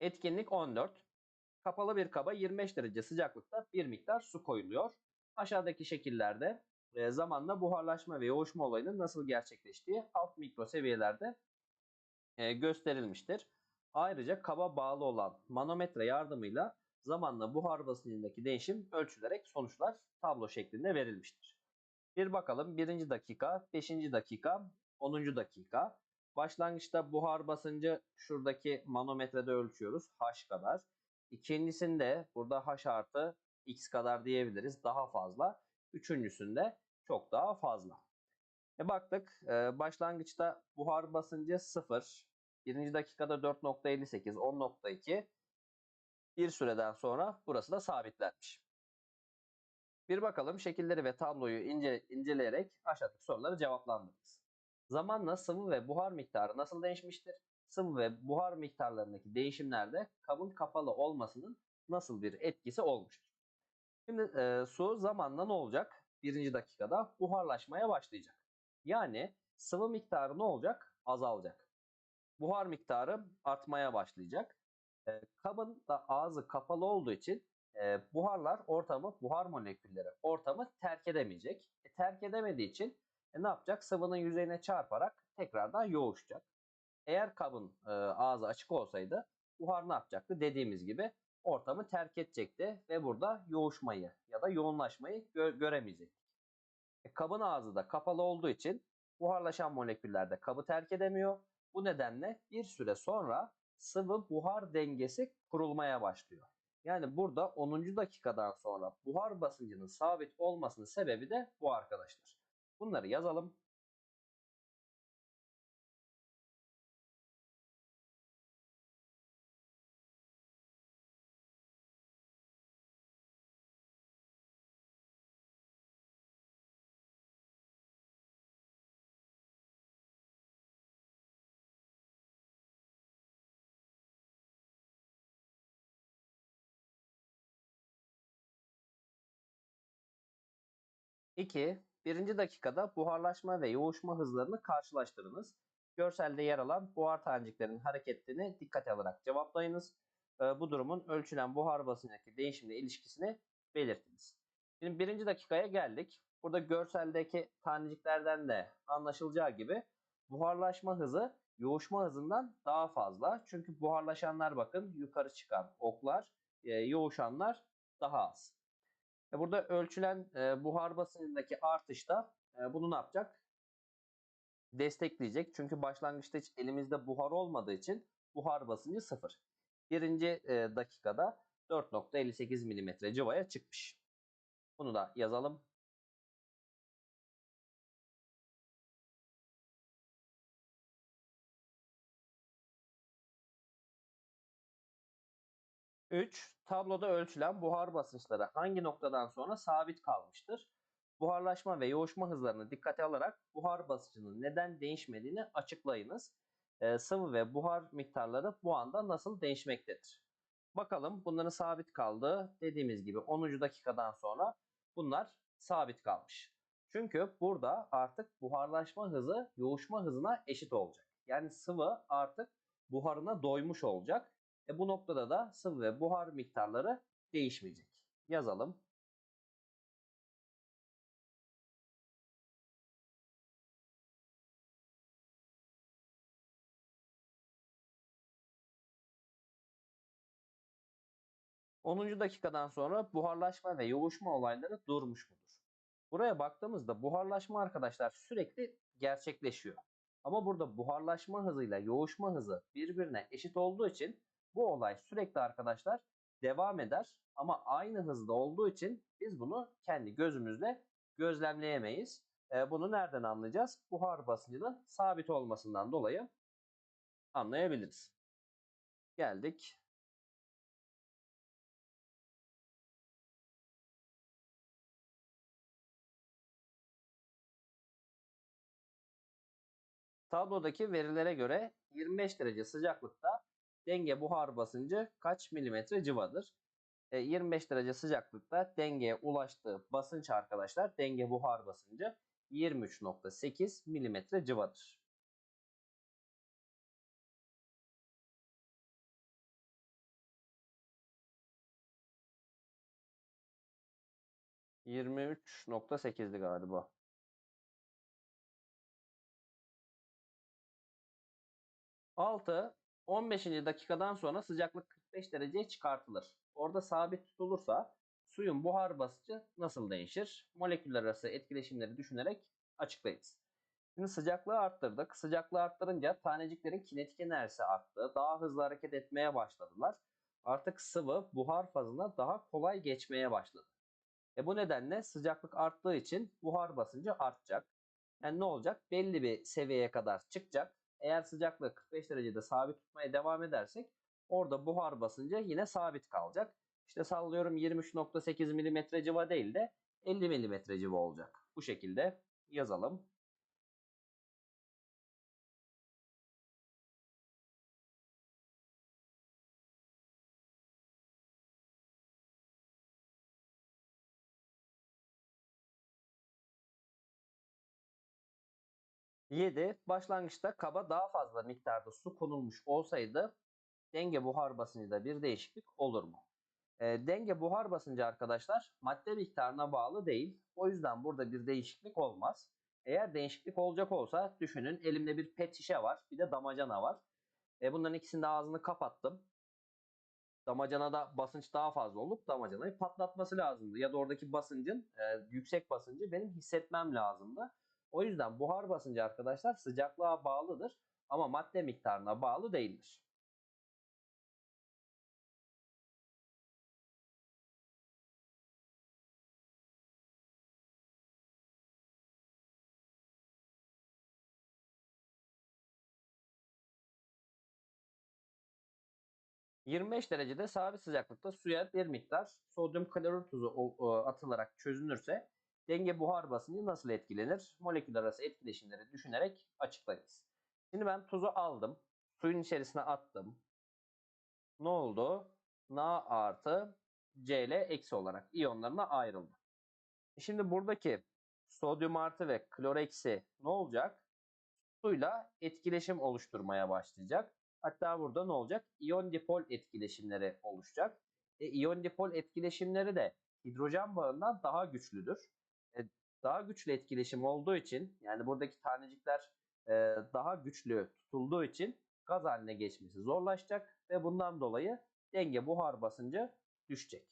Etkinlik 14. Kapalı bir kaba 25 derece sıcaklıkta bir miktar su koyuluyor. Aşağıdaki şekillerde e, zamanla buharlaşma ve yoğuşma olayının nasıl gerçekleştiği alt mikro seviyelerde e, gösterilmiştir. Ayrıca kaba bağlı olan manometre yardımıyla zamanla buhar basıncındaki değişim ölçülerek sonuçlar tablo şeklinde verilmiştir. Bir bakalım birinci dakika, beşinci dakika, onuncu dakika. Başlangıçta buhar basıncı şuradaki manometrede ölçüyoruz H kadar. İkincisinde burada H artı X kadar diyebiliriz daha fazla. Üçüncüsünde çok daha fazla. E baktık e, başlangıçta buhar basıncı 0. Birinci dakikada 4.58, 10.2. Bir süreden sonra burası da sabitlenmiş. Bir bakalım şekilleri ve tabloyu ince, inceleyerek aşağıdaki soruları cevaplandırırız. Zamanla sıvı ve buhar miktarı nasıl değişmiştir? Sıvı ve buhar miktarlarındaki değişimlerde kabın kapalı olmasının nasıl bir etkisi olmuştur? Şimdi e, su zamanla ne olacak? Birinci dakikada buharlaşmaya başlayacak. Yani sıvı miktarı ne olacak? Azalacak. Buhar miktarı artmaya başlayacak. E, kabın da ağzı kapalı olduğu için e, buharlar ortamı, buhar molekülleri ortamı terk edemeyecek. E, terk edemediği için e, ne yapacak? Sıvının yüzeyine çarparak tekrardan yoğuşacak. Eğer kabın e, ağzı açık olsaydı buhar ne yapacaktı? Dediğimiz gibi ortamı terk edecekti ve burada yoğuşmayı ya da yoğunlaşmayı gö- göremeyecektik. E, kabın ağzı da kapalı olduğu için buharlaşan moleküller de kabı terk edemiyor. Bu nedenle bir süre sonra sıvı buhar dengesi kurulmaya başlıyor. Yani burada 10. dakikadan sonra buhar basıncının sabit olmasının sebebi de bu arkadaşlar. Bunları yazalım. İki, birinci dakikada buharlaşma ve yoğuşma hızlarını karşılaştırınız. Görselde yer alan buhar taneciklerinin hareketlerini dikkate alarak cevaplayınız. Ee, bu durumun ölçülen buhar basıncındaki değişimle ilişkisini belirtiniz. Şimdi birinci dakikaya geldik. Burada görseldeki taneciklerden de anlaşılacağı gibi buharlaşma hızı yoğuşma hızından daha fazla. Çünkü buharlaşanlar bakın yukarı çıkan oklar, e, yoğuşanlar daha az. E burada ölçülen e, buhar basıncındaki artış da e, bunu ne yapacak? Destekleyecek. Çünkü başlangıçta hiç elimizde buhar olmadığı için buhar basıncı sıfır. Birinci dakikada 4.58 mm civaya çıkmış. Bunu da yazalım. Üç, tabloda ölçülen buhar basınçları hangi noktadan sonra sabit kalmıştır? Buharlaşma ve yoğuşma hızlarını dikkate alarak buhar basıncının neden değişmediğini açıklayınız. Ee, sıvı ve buhar miktarları bu anda nasıl değişmektedir? Bakalım bunların sabit kaldığı dediğimiz gibi 10. dakikadan sonra bunlar sabit kalmış. Çünkü burada artık buharlaşma hızı yoğuşma hızına eşit olacak. Yani sıvı artık buharına doymuş olacak. E bu noktada da sıvı ve buhar miktarları değişmeyecek. Yazalım. Onuncu dakikadan sonra buharlaşma ve yoğuşma olayları durmuş mudur? Buraya baktığımızda buharlaşma arkadaşlar sürekli gerçekleşiyor. Ama burada buharlaşma hızıyla yoğuşma hızı birbirine eşit olduğu için bu olay sürekli arkadaşlar devam eder ama aynı hızda olduğu için biz bunu kendi gözümüzle gözlemleyemeyiz. E, bunu nereden anlayacağız? Buhar basıncının sabit olmasından dolayı anlayabiliriz. Geldik. Tablodaki verilere göre 25 derece sıcaklıkta denge buhar basıncı kaç milimetre civadır? E, 25 derece sıcaklıkta dengeye ulaştığı basınç arkadaşlar denge buhar basıncı 23.8 milimetre civadır. Yirmi üç nokta sekizdi galiba. Altı 15. dakikadan sonra sıcaklık 45 dereceye çıkartılır. Orada sabit tutulursa suyun buhar basıncı nasıl değişir? Moleküller arası etkileşimleri düşünerek açıklayınız. Şimdi sıcaklığı arttırdık. Sıcaklığı arttırınca taneciklerin kinetik enerjisi arttı. Daha hızlı hareket etmeye başladılar. Artık sıvı buhar fazına daha kolay geçmeye başladı. E bu nedenle sıcaklık arttığı için buhar basıncı artacak. Yani ne olacak? Belli bir seviyeye kadar çıkacak. Eğer sıcaklığı 45 derecede sabit tutmaya devam edersek orada buhar basıncı yine sabit kalacak. İşte sallıyorum 23.8 mm civa değil de 50 mm civa olacak. Bu şekilde yazalım. Yedi. Başlangıçta kaba daha fazla miktarda su konulmuş olsaydı denge buhar basıncında bir değişiklik olur mu? E, denge buhar basıncı arkadaşlar madde miktarına bağlı değil. O yüzden burada bir değişiklik olmaz. Eğer değişiklik olacak olsa düşünün elimde bir pet şişe var bir de damacana var. E, bunların ikisinin de ağzını kapattım. Damacanada basınç daha fazla olup damacanayı patlatması lazımdı. Ya da oradaki basıncın e, yüksek basıncı benim hissetmem lazımdı. O yüzden buhar basıncı arkadaşlar sıcaklığa bağlıdır ama madde miktarına bağlı değildir. 25 derecede sabit sıcaklıkta suya bir miktar sodyum klorür tuzu atılarak çözünürse denge buhar basıncı nasıl etkilenir? Moleküller arası etkileşimleri düşünerek açıklayınız. Şimdi ben tuzu aldım. Suyun içerisine attım. Ne oldu? Na artı Cl eksi olarak iyonlarına ayrıldı. Şimdi buradaki sodyum artı ve klor eksi ne olacak? Suyla etkileşim oluşturmaya başlayacak. Hatta burada ne olacak? İyon dipol etkileşimleri oluşacak. E, iyon dipol etkileşimleri de hidrojen bağından daha güçlüdür. E, daha güçlü etkileşim olduğu için yani buradaki tanecikler e, daha güçlü tutulduğu için gaz haline geçmesi zorlaşacak ve bundan dolayı denge buhar basıncı düşecek.